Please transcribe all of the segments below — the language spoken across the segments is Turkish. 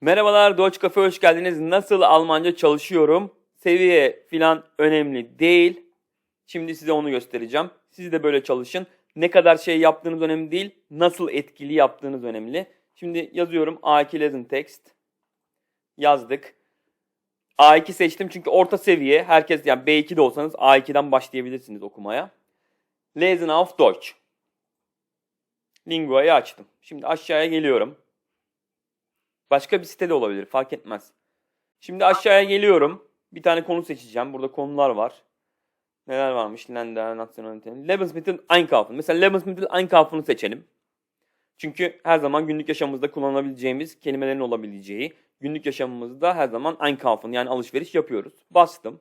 Merhabalar Deutsch Cafe hoş geldiniz. Nasıl Almanca çalışıyorum? Seviye filan önemli değil. Şimdi size onu göstereceğim. Siz de böyle çalışın. Ne kadar şey yaptığınız önemli değil. Nasıl etkili yaptığınız önemli. Şimdi yazıyorum A2 Lesson Text. Yazdık. A2 seçtim çünkü orta seviye. Herkes yani B2 de olsanız A2'den başlayabilirsiniz okumaya. Lesen auf Deutsch. Lingua'yı açtım. Şimdi aşağıya geliyorum. Başka bir site de olabilir fark etmez. Şimdi aşağıya geliyorum. Bir tane konu seçeceğim. Burada konular var. Neler varmış? Länder, Nationalität. Lebensmittel Einkaufen. Mesela Lebensmittel Einkaufen'ı seçelim. Çünkü her zaman günlük yaşamımızda kullanabileceğimiz kelimelerin olabileceği, günlük yaşamımızda her zaman Einkaufen yani alışveriş yapıyoruz. Bastım.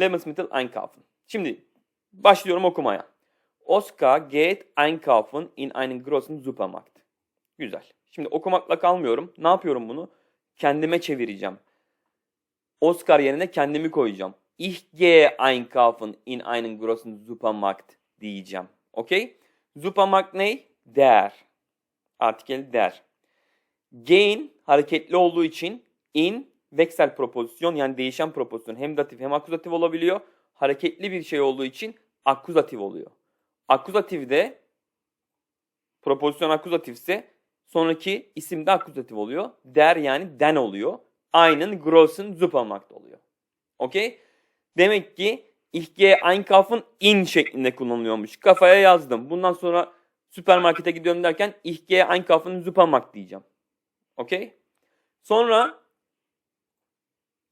Lebensmittel Einkaufen. Şimdi başlıyorum okumaya. Oscar geht einkaufen in einen großen Supermarkt. Güzel. Şimdi okumakla kalmıyorum. Ne yapıyorum bunu? Kendime çevireceğim. Oscar yerine kendimi koyacağım. Ich gehe einkaufen in einen großen Supermarkt diyeceğim. Okey? Supermarkt ne? Der. Artikel der. Gehen hareketli olduğu için in veksel propozisyon yani değişen propozisyon hem datif hem akuzatif olabiliyor. Hareketli bir şey olduğu için akuzatif oluyor. Akuzatif de propozisyon akuzatifse sonraki isim de akuzatif oluyor. Der yani den oluyor. Einen großen Supermarkt oluyor. Okey? Demek ki ich gehe einkaufen in şeklinde kullanılıyormuş. Kafaya yazdım. Bundan sonra süpermarkete gidiyorum derken ich gehe einkaufen in Supermarkt diyeceğim. Okey? Sonra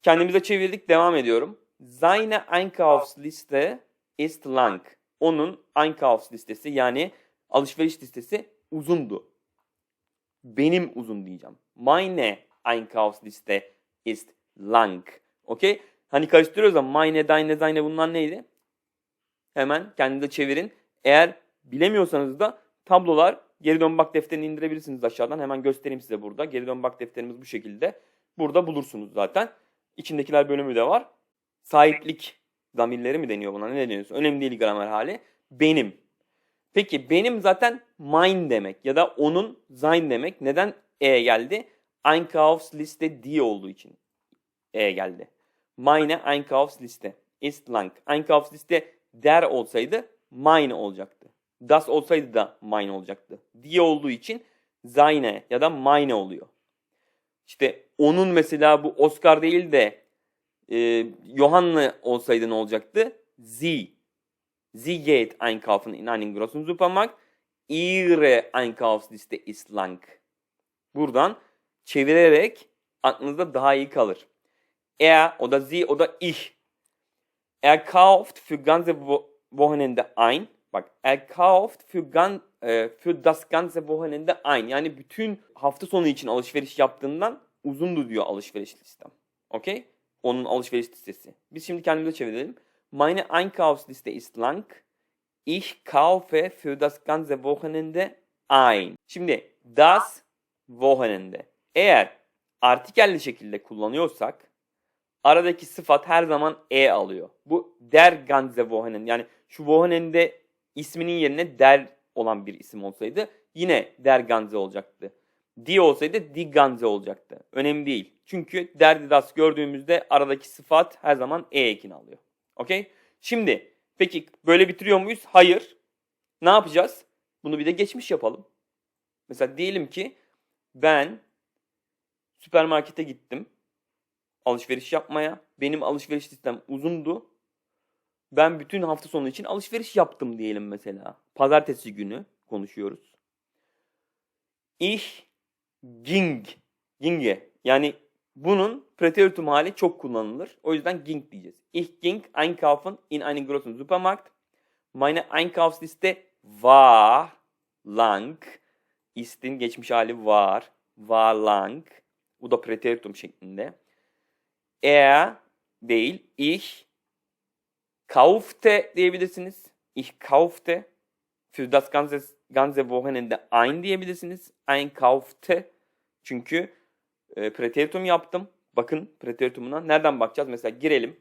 kendimize çevirdik. Devam ediyorum. Seine Einkaufsliste ist lang. Onun Einkaufs listesi yani alışveriş listesi uzundu. Benim uzun diyeceğim. Meine Einkaufsliste ist lang. Okey? Hani karıştırıyoruz ama meine, deine, seine bunlar neydi? Hemen kendinize çevirin. Eğer bilemiyorsanız da tablolar geri dön bak defterini indirebilirsiniz aşağıdan. Hemen göstereyim size burada. Geri dön bak defterimiz bu şekilde. Burada bulursunuz zaten. İçindekiler bölümü de var. Sahiplik zamirleri mi deniyor buna? Ne deniyorsun? Önemli değil gramer hali. Benim. Peki benim zaten mine demek ya da onun sein demek. Neden e geldi? Einkaufsliste die olduğu için e geldi. Meine Einkaufsliste ist lang. Einkaufsliste der olsaydı mine olacaktı. Das olsaydı da mine olacaktı. Die olduğu için seine ya da mine oluyor. İşte onun mesela bu Oscar değil de e, Johanna olsaydı ne olacaktı? Sie. Sie geht einkaufen in einen großen Supermarkt. Ihre Einkaufsliste ist lang. Buradan çevirerek aklınızda daha iyi kalır. Er oder sie oder ich. Er kauft für ganze Wo- Wochenende ein. Bak, er kauft für, gan, e, für das ganze Wochenende ein. Yani bütün hafta sonu için alışveriş yaptığından uzundu diyor alışveriş listem. Okey? Onun alışveriş listesi. Biz şimdi kendimize çevirelim. Meine Einkaufsliste ist lang. Ich kaufe für das ganze Wochenende ein. Şimdi das Wochenende. Eğer artikelli şekilde kullanıyorsak aradaki sıfat her zaman e alıyor. Bu der ganze Wochenende yani şu Wochenende isminin yerine der olan bir isim olsaydı yine der ganze olacaktı. Die olsaydı die ganze olacaktı. Önemli değil. Çünkü der das gördüğümüzde aradaki sıfat her zaman e ekini alıyor. Okey? Şimdi peki böyle bitiriyor muyuz? Hayır. Ne yapacağız? Bunu bir de geçmiş yapalım. Mesela diyelim ki ben süpermarkete gittim alışveriş yapmaya. Benim alışveriş listem uzundu. Ben bütün hafta sonu için alışveriş yaptım diyelim mesela. Pazartesi günü konuşuyoruz. Ich ging. Ginge. Yani bunun preteritum hali çok kullanılır. O yüzden ging diyeceğiz. Ich ging einkaufen in einen großen Supermarkt. Meine Einkaufsliste war lang. Ist'in geçmiş hali var. War lang. Bu da preteritum şeklinde. Er değil, ich kaufte diyebilirsiniz. Ich kaufte. Für das ganze, ganze Wochenende ein diyebilirsiniz. Einkaufte. Çünkü e, preteritum yaptım. Bakın preteritumuna. Nereden bakacağız? Mesela girelim.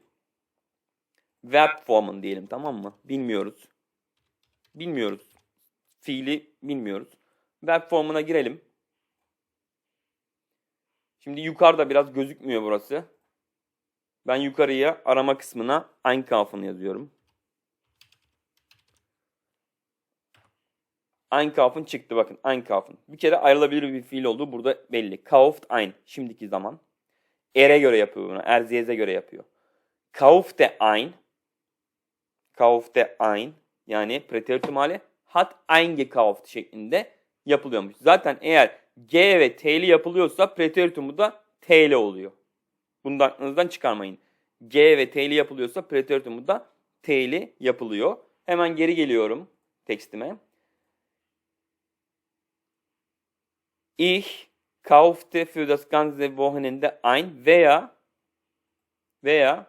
Verb formun diyelim tamam mı? Bilmiyoruz. Bilmiyoruz. Fiili bilmiyoruz. Verb formuna girelim. Şimdi yukarıda biraz gözükmüyor burası. Ben yukarıya arama kısmına Einkaufen yazıyorum. Einkaufen çıktı bakın. Einkaufen. Bir kere ayrılabilir bir fiil olduğu burada belli. Kauft ein. Şimdiki zaman. Er'e göre yapıyor bunu. Erziyez'e göre yapıyor. Kaufte ein. Kaufte ein. Yani preteritum hali hat eingekauft şeklinde yapılıyormuş. Zaten eğer G ve T'li yapılıyorsa preteritumu da T'li oluyor. Bunu da aklınızdan çıkarmayın. G ve T'li yapılıyorsa preteritumu da T'li yapılıyor. Hemen geri geliyorum tekstime. Ich kaufte für das ganze Wochenende ein veya veya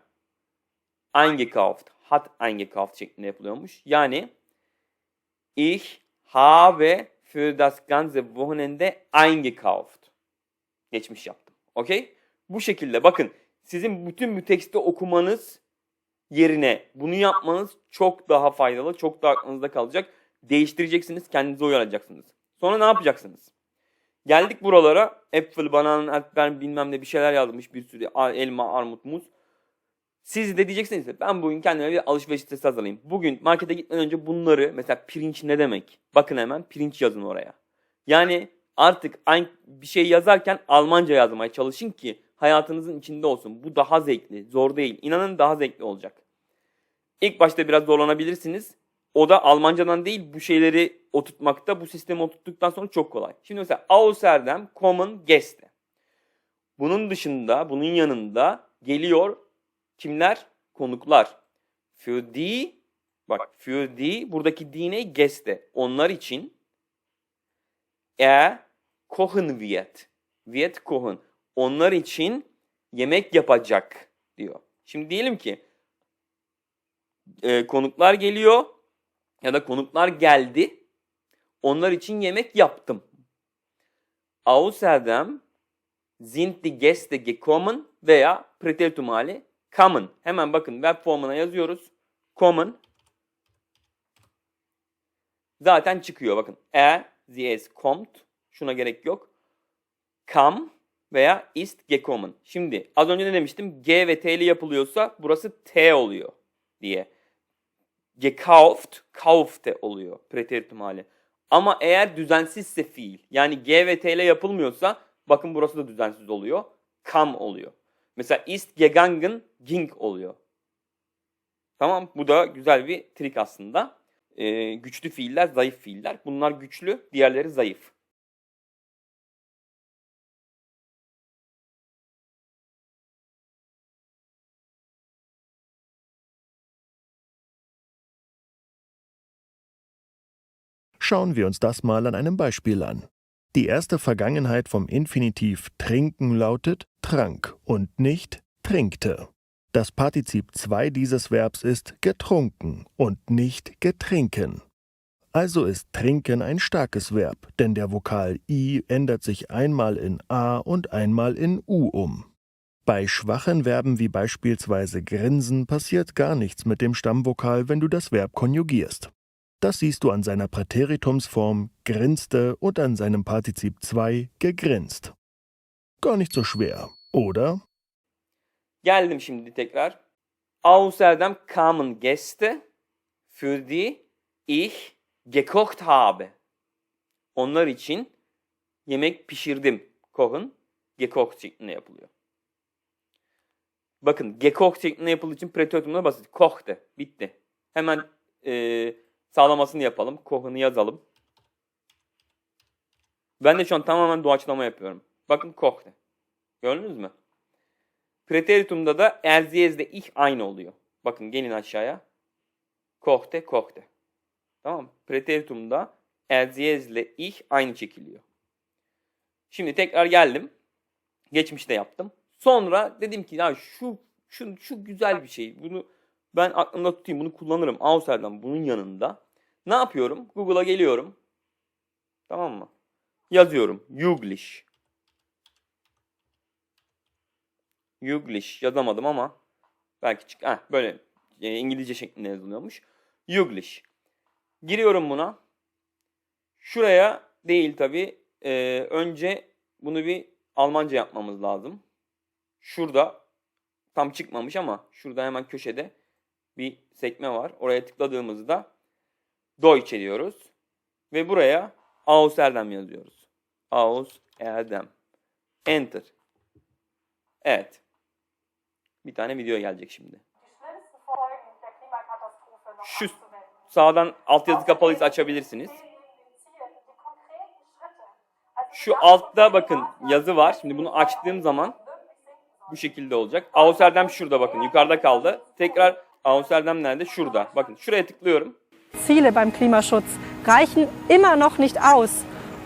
eingekauft, hat eingekauft şeklinde yapılıyormuş. Yani ich habe für das ganze Wochenende eingekauft. Geçmiş yaptım. Okey? Bu şekilde bakın sizin bütün bu teksti okumanız yerine bunu yapmanız çok daha faydalı, çok daha aklınızda kalacak. Değiştireceksiniz, kendinize uyaracaksınız. Sonra ne yapacaksınız? Geldik buralara. Apple, banan, elfben bilmem ne bir şeyler yazmış bir sürü elma, armut, muz. Siz de diyeceksiniz ki ben bugün kendime bir alışveriş listesi hazırlayayım. Bugün markete gitmeden önce bunları mesela pirinç ne demek? Bakın hemen pirinç yazın oraya. Yani artık bir şey yazarken Almanca yazmaya çalışın ki hayatınızın içinde olsun. Bu daha zevkli, zor değil. İnanın daha zevkli olacak. İlk başta biraz zorlanabilirsiniz. O da Almancadan değil bu şeyleri oturtmakta, bu sistemi oturttuktan sonra çok kolay. Şimdi mesela Außerdem kommen Gäste. Bunun dışında, bunun yanında geliyor kimler? Konuklar. Für die, bak für die, buradaki die ne? Gäste. Onlar için er kochen wird. Wird kochen. Onlar için yemek yapacak diyor. Şimdi diyelim ki e, konuklar geliyor ya da konuklar geldi. Onlar için yemek yaptım. Außerdem sind die Gäste gekommen veya Präteritum hali kommen. Hemen bakın web formuna yazıyoruz. Kommen. Zaten çıkıyor bakın. Er, sie es kommt. Şuna gerek yok. Come veya ist gekommen. Şimdi az önce ne demiştim? G ve T ile yapılıyorsa burası T oluyor diye. Gekauft, kaufte oluyor preteritum hali. Ama eğer düzensizse fiil yani G ve T ile yapılmıyorsa bakın burası da düzensiz oluyor. Kam oluyor. Mesela ist gegangen ging oluyor. Tamam bu da güzel bir trik aslında. Ee, güçlü fiiller, zayıf fiiller. Bunlar güçlü, diğerleri zayıf. Schauen wir uns das mal an einem Beispiel an. Die erste Vergangenheit vom Infinitiv trinken lautet trank und nicht trinkte. Das Partizip 2 dieses Verbs ist getrunken und nicht getrinken. Also ist trinken ein starkes Verb, denn der Vokal i ändert sich einmal in a und einmal in u um. Bei schwachen Verben wie beispielsweise grinsen passiert gar nichts mit dem Stammvokal, wenn du das Verb konjugierst. Das siehst du an seiner Präteritumsform grinste und an seinem Partizip 2 gegrinst. Gar nicht so schwer, oder? Geldim şimdi tekrar. Außerdem kamen Gäste, für die ich gekocht habe. Onlar için yemek pişirdim. Kochen, gekocht şeklinde yapılıyor. Bakın gekocht şeklinde yapıldığı için preteritumda basit. Kochte. Bitti. Hemen e, sağlamasını yapalım. Kohen'ı yazalım. Ben de şu an tamamen doğaçlama yapıyorum. Bakın kochte. Gördünüz mü? Preteritumda da erziyezde ich aynı oluyor. Bakın gelin aşağıya. Kochte, kochte. Tamam mı? Preteritumda erziyezle ich aynı çekiliyor. Şimdi tekrar geldim. Geçmişte yaptım. Sonra dedim ki ya şu şu şu güzel bir şey. Bunu ben aklımda tutayım. Bunu kullanırım. Auser'dan bunun yanında. Ne yapıyorum? Google'a geliyorum. Tamam mı? Yazıyorum. Yuglish. Yuglish yazamadım ama belki çık. Heh, böyle e, İngilizce şeklinde yazılıyormuş. Yuglish. Giriyorum buna. Şuraya değil tabi. önce bunu bir Almanca yapmamız lazım. Şurada tam çıkmamış ama şurada hemen köşede bir sekme var. Oraya tıkladığımızda Deutsche diyoruz. Ve buraya Aus Erdem yazıyoruz. Aus Erdem. Enter. Evet. Bir tane video gelecek şimdi. Şu sağdan altyazı kapalıysa açabilirsiniz. Şu altta bakın yazı var. Şimdi bunu açtığım zaman bu şekilde olacak. Aus Erdem şurada bakın. Yukarıda kaldı. Tekrar Aus Erdem nerede? Şurada. Bakın şuraya tıklıyorum. Ziele beim Klimaschutz reichen immer noch nicht aus,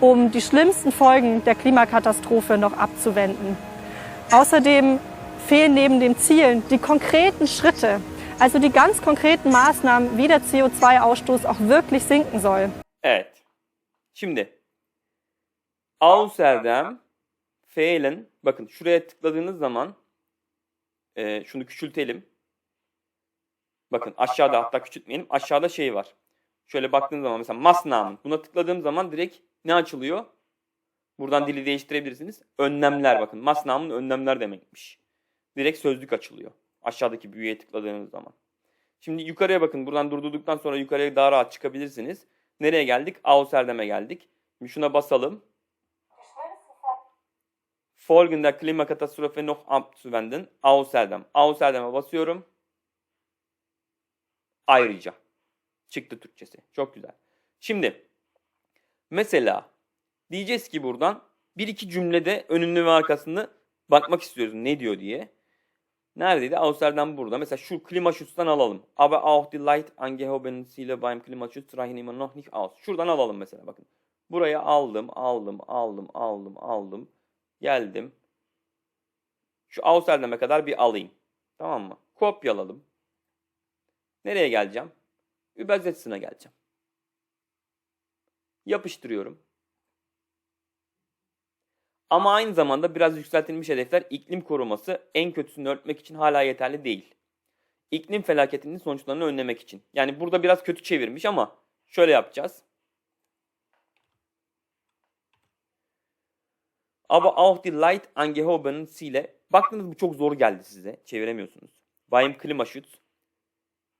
um die schlimmsten Folgen der Klimakatastrophe noch abzuwenden. Außerdem fehlen neben den Zielen die konkreten Schritte, also die ganz konkreten Maßnahmen, wie der CO2-Ausstoß auch wirklich sinken soll. Evet. Şimdi Aus Erdem feilen bakın şuraya tıkladığınız zaman e, şunu küçültelim. Bakın aşağıda hatta küçültmeyelim. Aşağıda şey var. Şöyle baktığınız zaman mesela Maßnahmen. Buna tıkladığım zaman direkt ne açılıyor? Buradan dili değiştirebilirsiniz. Önlemler bakın. Maßnahmen önlemler demekmiş. Direkt sözlük açılıyor. Aşağıdaki büyüye tıkladığınız zaman. Şimdi yukarıya bakın. Buradan durdurduktan sonra yukarıya daha rahat çıkabilirsiniz. Nereye geldik? Außerdem'e geldik. Şimdi şuna basalım. Folgen der Klimakatastrophe noch abzuwenden. Außerdem. Außerdem'e basıyorum. Ayrıca. Çıktı Türkçesi. Çok güzel. Şimdi mesela diyeceğiz ki buradan bir iki cümlede önünü ve arkasını bakmak istiyoruz ne diyor diye. Neredeydi? Außerdem burada. Mesela şu Klimaschutz'tan alalım. Aber auch die Light angehoben Ziele beim Klimaschutz reichen immer noch nicht aus. Şuradan alalım mesela bakın. Buraya aldım, aldım, aldım, aldım, aldım. Geldim. Şu Außerdem'e kadar bir alayım. Tamam mı? Kopyaladım. Nereye geleceğim? Übersetzun'a geleceğim. Yapıştırıyorum. Ama aynı zamanda biraz yükseltilmiş hedefler iklim koruması en kötüsünü örtmek için hala yeterli değil. İklim felaketinin sonuçlarını önlemek için. Yani burada biraz kötü çevirmiş ama şöyle yapacağız. Aber auch die Light angehobenen Ziele. Baktınız bu çok zor geldi size. Çeviremiyorsunuz. Beim Klimaschutz.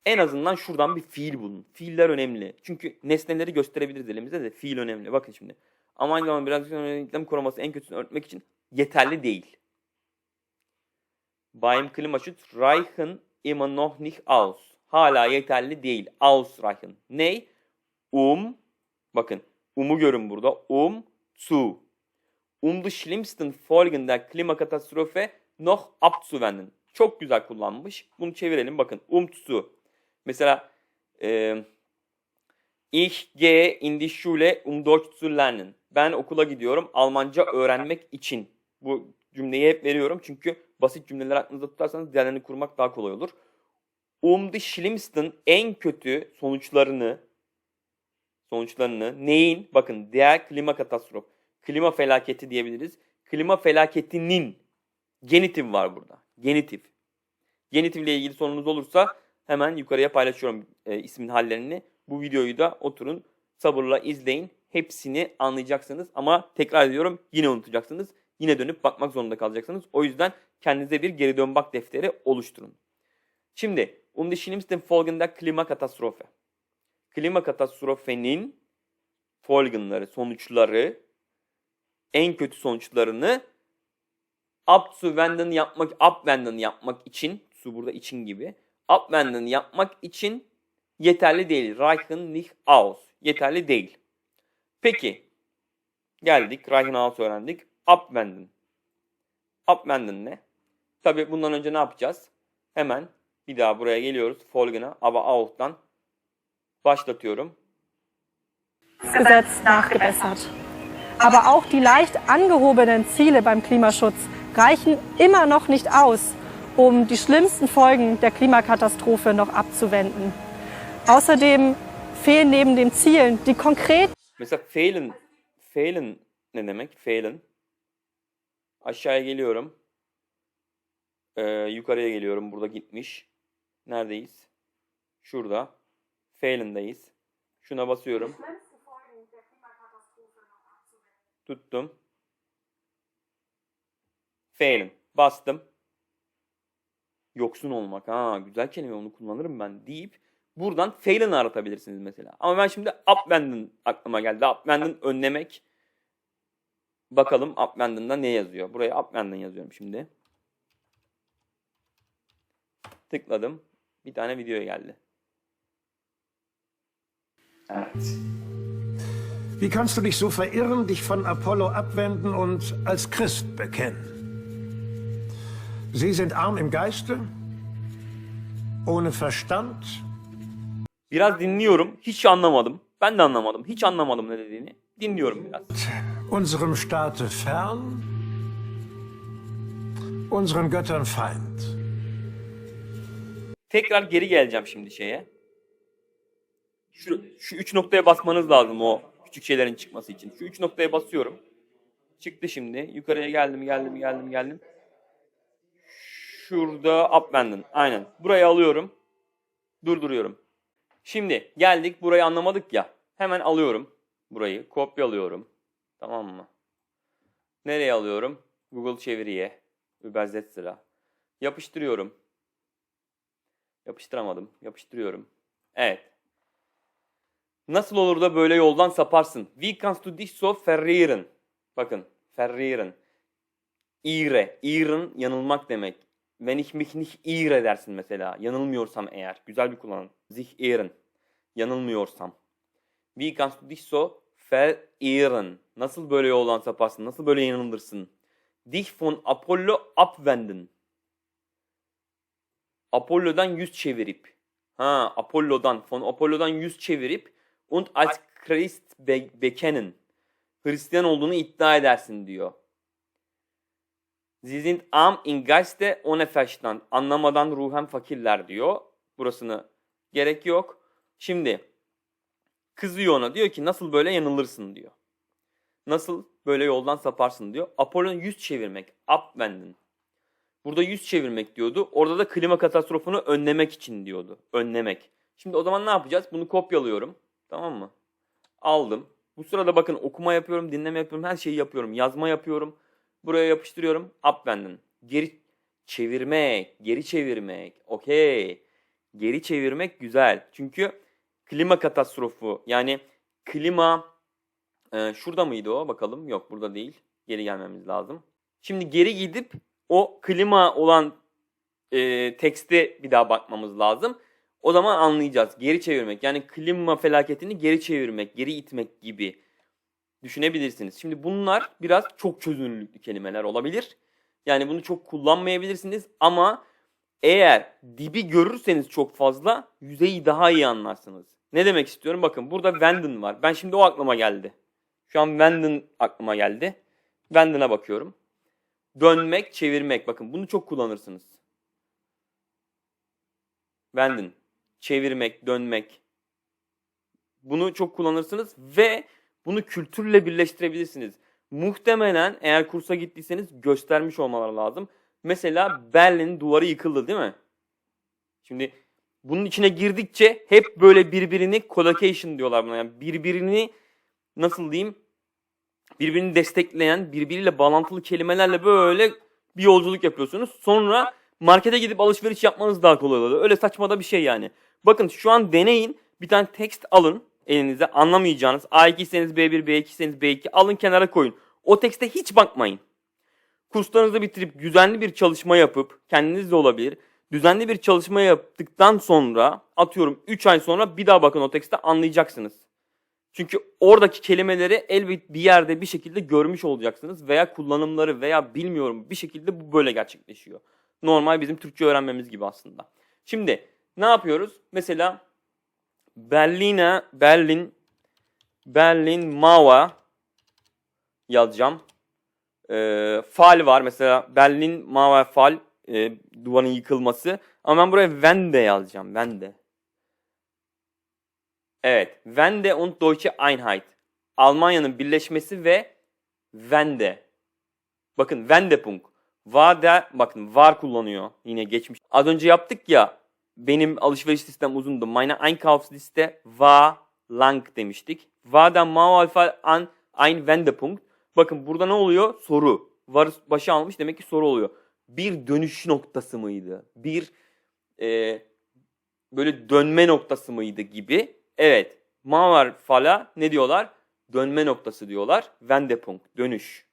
En azından şuradan bir fiil bulun. Fiiller önemli. Çünkü nesneleri gösterebiliriz elimizde de fiil önemli. Bakın şimdi. Ama aynı zamanda biraz iklim koruması en kötüsünü örtmek için yeterli değil. Beim Klimaschutz reichen immer noch nicht aus. Hala yeterli değil. Ausreichen. Ney? Um. Bakın. Um'u görün burada. Um zu. Um die schlimmsten Folgen der Klimakatastrophe noch abzuwenden. Çok güzel kullanmış. Bunu çevirelim. Bakın. Um zu. Mesela e, Ich gehe in die Schule um Deutsch zu lernen. Ben okula gidiyorum Almanca öğrenmek için. Bu cümleyi hep veriyorum çünkü basit cümleler aklınızda tutarsanız diğerlerini kurmak daha kolay olur. Um die schlimmsten en kötü sonuçlarını sonuçlarını neyin? Bakın der klima katastrof. Klima felaketi diyebiliriz. Klima felaketinin genitif var burada. Genitif. Genitifle ilgili sorunuz olursa hemen yukarıya paylaşıyorum e, ismin hallerini. Bu videoyu da oturun sabırla izleyin. Hepsini anlayacaksınız ama tekrar ediyorum yine unutacaksınız. Yine dönüp bakmak zorunda kalacaksınız. O yüzden kendinize bir geri dön bak defteri oluşturun. Şimdi um die schlimmsten Folgen der. Klima katastrofenin folgenları, sonuçları, en kötü sonuçlarını abzuwenden yapmak, abwenden yapmak için, su burada için gibi, abwenden yapmak için yeterli değil. Reichen nicht aus. Yeterli değil. Peki. Geldik. Reichen aus öğrendik. Abwenden. Abwenden ne? Tabi bundan önce ne yapacağız? Hemen bir daha buraya geliyoruz. Folgen'a. Aber auch'tan başlatıyorum. Gesetz nachgebessert. Aber auch die leicht angehobenen Ziele beim Klimaschutz reichen immer noch nicht aus, um die schlimmsten Folgen der Klimakatastrophe noch abzuwenden. Außerdem fehlen neben den Zielen die konkreten Mesela failen, failen ne demek? Failen. Aşağıya geliyorum. Ee, yukarıya geliyorum. Burada gitmiş. Neredeyiz? Şurada. Failen'dayız. Şuna basıyorum. Tuttum. Fehlen. Bastım. Yoksun olmak. Ha güzel kelime onu kullanırım ben deyip buradan Fehlen'ı aratabilirsiniz mesela. Ama ben şimdi abwenden aklıma geldi. Abwenden önlemek. Bakalım abwenden'da ne yazıyor. Buraya abwenden yazıyorum şimdi. Tıkladım. Bir tane video geldi. Evet. Wie kannst du dich so verirren, dich von Apollo abwenden und als Christ bekennen? Sie sind arm im Geiste, ohne Verstand, Biraz dinliyorum. Hiç anlamadım. Ben de anlamadım. Hiç anlamadım ne dediğini. Dinliyorum biraz. unserem Staate fern, unseren Göttern Feind. Tekrar geri geleceğim şimdi şeye. Şu, şu üç noktaya basmanız lazım o küçük şeylerin çıkması için. Şu üç noktaya basıyorum. Çıktı şimdi. Yukarıya geldim, geldim, geldim, geldim. Şurada abandon. Aynen. Burayı alıyorum. Durduruyorum. Şimdi geldik. Burayı anlamadık ya. Hemen alıyorum. Burayı. Kopyalıyorum. Tamam mı? Nereye alıyorum? Google çeviriye. Übersetzer. Yapıştırıyorum. Yapıştıramadım. Yapıştırıyorum. Evet. Nasıl olur da böyle yoldan saparsın? Wie kannst du dich so verirren? Bakın. Verirren. İre. İren yanılmak demek. Wenn ich mich nicht irre dersin mesela. Yanılmıyorsam eğer. Güzel bir kullanım. Sich irren. Yanılmıyorsam. Wie kannst du dich so verirren? Nasıl böyle yoldan saparsın? Nasıl böyle yanılırsın? Dich von Apollo abwenden. Apollo'dan yüz çevirip. Ha, Apollo'dan, von Apollo'dan yüz çevirip und als Christ be bekennen. Hristiyan olduğunu iddia edersin diyor. Sie sind arm in Geiste ohne Verstand. Anlamadan ruhen fakirler diyor. Burasını gerek yok. Şimdi kızıyor ona diyor ki nasıl böyle yanılırsın diyor. Nasıl böyle yoldan saparsın diyor. Apollo'nun yüz çevirmek. Abwenden. Burada yüz çevirmek diyordu. Orada da klima katastrofunu önlemek için diyordu. Önlemek. Şimdi o zaman ne yapacağız? Bunu kopyalıyorum. Tamam mı? Aldım. Bu sırada bakın okuma yapıyorum, dinleme yapıyorum, her şeyi yapıyorum. Yazma yapıyorum. Buraya yapıştırıyorum. Abwenden. Geri çevirmek, geri çevirmek. Okey. Geri çevirmek güzel. Çünkü klima katastrofu yani klima e, şurada mıydı o? Bakalım. Yok burada değil. Geri gelmemiz lazım. Şimdi geri gidip o klima olan e, tekste bir daha bakmamız lazım. O zaman anlayacağız. Geri çevirmek yani klima felaketini geri çevirmek, geri itmek gibi düşünebilirsiniz. Şimdi bunlar biraz çok çözünürlüklü kelimeler olabilir. Yani bunu çok kullanmayabilirsiniz ama eğer dibi görürseniz çok fazla yüzeyi daha iyi anlarsınız. Ne demek istiyorum? Bakın burada Wenden var. Ben şimdi o aklıma geldi. Şu an Wenden aklıma geldi. Wenden'a bakıyorum. Dönmek, çevirmek. Bakın bunu çok kullanırsınız. Wenden. Çevirmek, dönmek. Bunu çok kullanırsınız ve bunu kültürle birleştirebilirsiniz. Muhtemelen eğer kursa gittiyseniz göstermiş olmaları lazım. Mesela Berlin duvarı yıkıldı değil mi? Şimdi bunun içine girdikçe hep böyle birbirini collocation diyorlar buna. Yani birbirini nasıl diyeyim? Birbirini destekleyen, birbiriyle bağlantılı kelimelerle böyle bir yolculuk yapıyorsunuz. Sonra markete gidip alışveriş yapmanız daha kolay oluyor. Öyle saçma da bir şey yani. Bakın şu an deneyin. Bir tane tekst alın elinize anlamayacağınız. A2 iseniz B1, B2 iseniz B2 alın kenara koyun. O tekste hiç bakmayın. Kurslarınızı bitirip düzenli bir çalışma yapıp kendiniz de olabilir. Düzenli bir çalışma yaptıktan sonra atıyorum 3 ay sonra bir daha bakın o tekste anlayacaksınız. Çünkü oradaki kelimeleri elbet bir yerde bir şekilde görmüş olacaksınız veya kullanımları veya bilmiyorum bir şekilde bu böyle gerçekleşiyor. Normal bizim Türkçe öğrenmemiz gibi aslında. Şimdi ne yapıyoruz? Mesela Berlin'e Berlin Berlin Mauer yazacağım. Ee, fal var mesela Berlin Mauer Fall e, duvarın yıkılması. Ama ben buraya Wende yazacağım. Wende. Evet. Wende und Deutsche Einheit. Almanya'nın birleşmesi ve Wende. Bakın Wendepunkt. Var da bakın var kullanıyor. Yine geçmiş. Az önce yaptık ya benim alışveriş listem uzundu. Meine Einkaufsliste war lang demiştik. War da Mauerfall an ein Wendepunkt. Bakın burada ne oluyor? Soru. var başa almış demek ki soru oluyor. Bir dönüş noktası mıydı? Bir e, böyle dönme noktası mıydı gibi. Evet. Mavar fala ne diyorlar? Dönme noktası diyorlar. Wendepunkt, dönüş.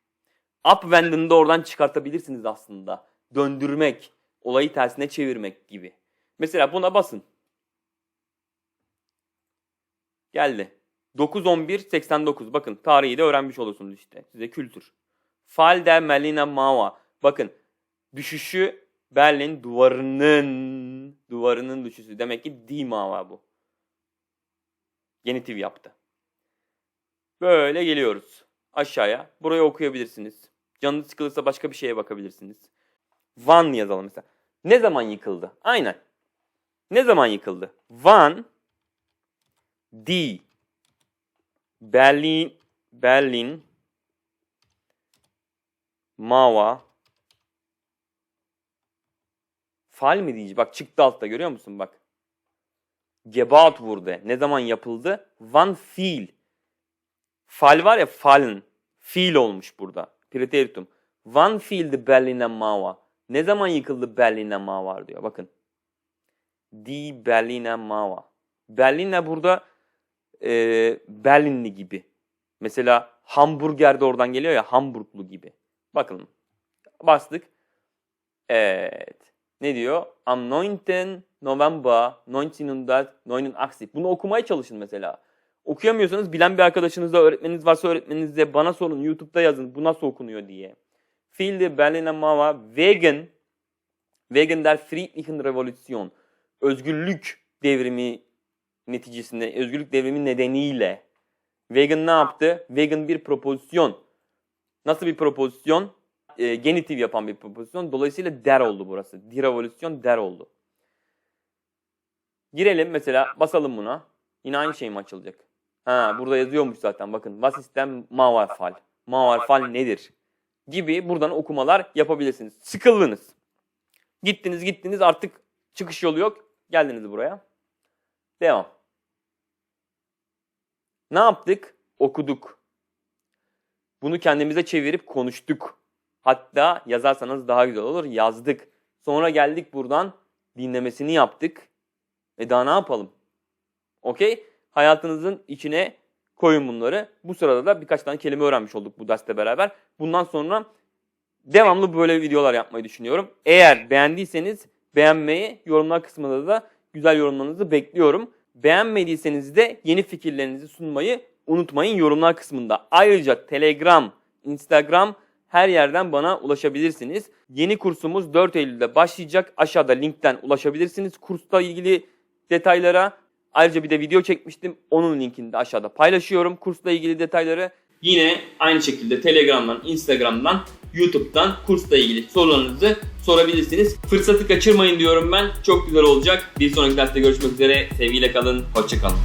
Upwend'ını da oradan çıkartabilirsiniz aslında. Döndürmek, olayı tersine çevirmek gibi. Mesela buna basın. Geldi. 9-11-89. Bakın tarihi de öğrenmiş olursunuz işte. Size kültür. Fall der Melina Mauer. Bakın düşüşü Berlin duvarının duvarının düşüşü. Demek ki die Mauer bu. Genitiv yaptı. Böyle geliyoruz aşağıya. Burayı okuyabilirsiniz. Canınız sıkılırsa başka bir şeye bakabilirsiniz. Van yazalım mesela. Ne zaman yıkıldı? Aynen. Ne zaman yıkıldı? Van die Berlin Berlin Mauer Fal mi diyeceğim? Bak çıktı altta görüyor musun bak. Gebaut wurde. Ne zaman yapıldı? Wann fiel. Fal var ya fallen. Fiil olmuş burada. Preteritum. Wann fiel the Berliner Mauer. Ne zaman yıkıldı Berliner Mauer diyor. Bakın. Die Berliner Mauer. Berliner burada e, Berlinli gibi. Mesela hamburger de oradan geliyor ya Hamburglu gibi. Bakın. Bastık. Evet. Ne diyor? Am 9. November 1989. Bunu okumaya çalışın mesela. Okuyamıyorsanız bilen bir arkadaşınızla öğretmeniniz varsa öğretmeninize bana sorun. YouTube'da yazın bu nasıl okunuyor diye. Fiel der Berliner Mauer wegen wegen der friedlichen Revolution. Özgürlük devrimi neticesinde, özgürlük devrimi nedeniyle Wegen ne yaptı? Wegen bir propozisyon. Nasıl bir propozisyon? E, genitiv yapan bir propozisyon. Dolayısıyla der oldu burası. Die Revolution der oldu. Girelim mesela basalım buna. Yine aynı şey mi açılacak? Ha burada yazıyormuş zaten bakın. Was ist denn nedir? Gibi buradan okumalar yapabilirsiniz. Sıkıldınız. Gittiniz gittiniz artık çıkış yolu yok. Geldiniz buraya. Devam. Ne yaptık? Okuduk. Bunu kendimize çevirip konuştuk. Hatta yazarsanız daha güzel olur. Yazdık. Sonra geldik buradan dinlemesini yaptık. E daha ne yapalım? Okey? Hayatınızın içine koyun bunları. Bu sırada da birkaç tane kelime öğrenmiş olduk bu derste beraber. Bundan sonra devamlı böyle videolar yapmayı düşünüyorum. Eğer beğendiyseniz beğenmeyi, yorumlar kısmında da güzel yorumlarınızı bekliyorum. Beğenmediyseniz de yeni fikirlerinizi sunmayı unutmayın yorumlar kısmında. Ayrıca Telegram, Instagram her yerden bana ulaşabilirsiniz. Yeni kursumuz 4 Eylül'de başlayacak. Aşağıda linkten ulaşabilirsiniz kursla ilgili detaylara. Ayrıca bir de video çekmiştim. Onun linkini de aşağıda paylaşıyorum. Kursla ilgili detayları. Yine aynı şekilde Telegram'dan, Instagram'dan, YouTube'dan kursla ilgili sorularınızı sorabilirsiniz. Fırsatı kaçırmayın diyorum ben. Çok güzel olacak. Bir sonraki derste görüşmek üzere. Sevgiyle kalın. Hoşçakalın.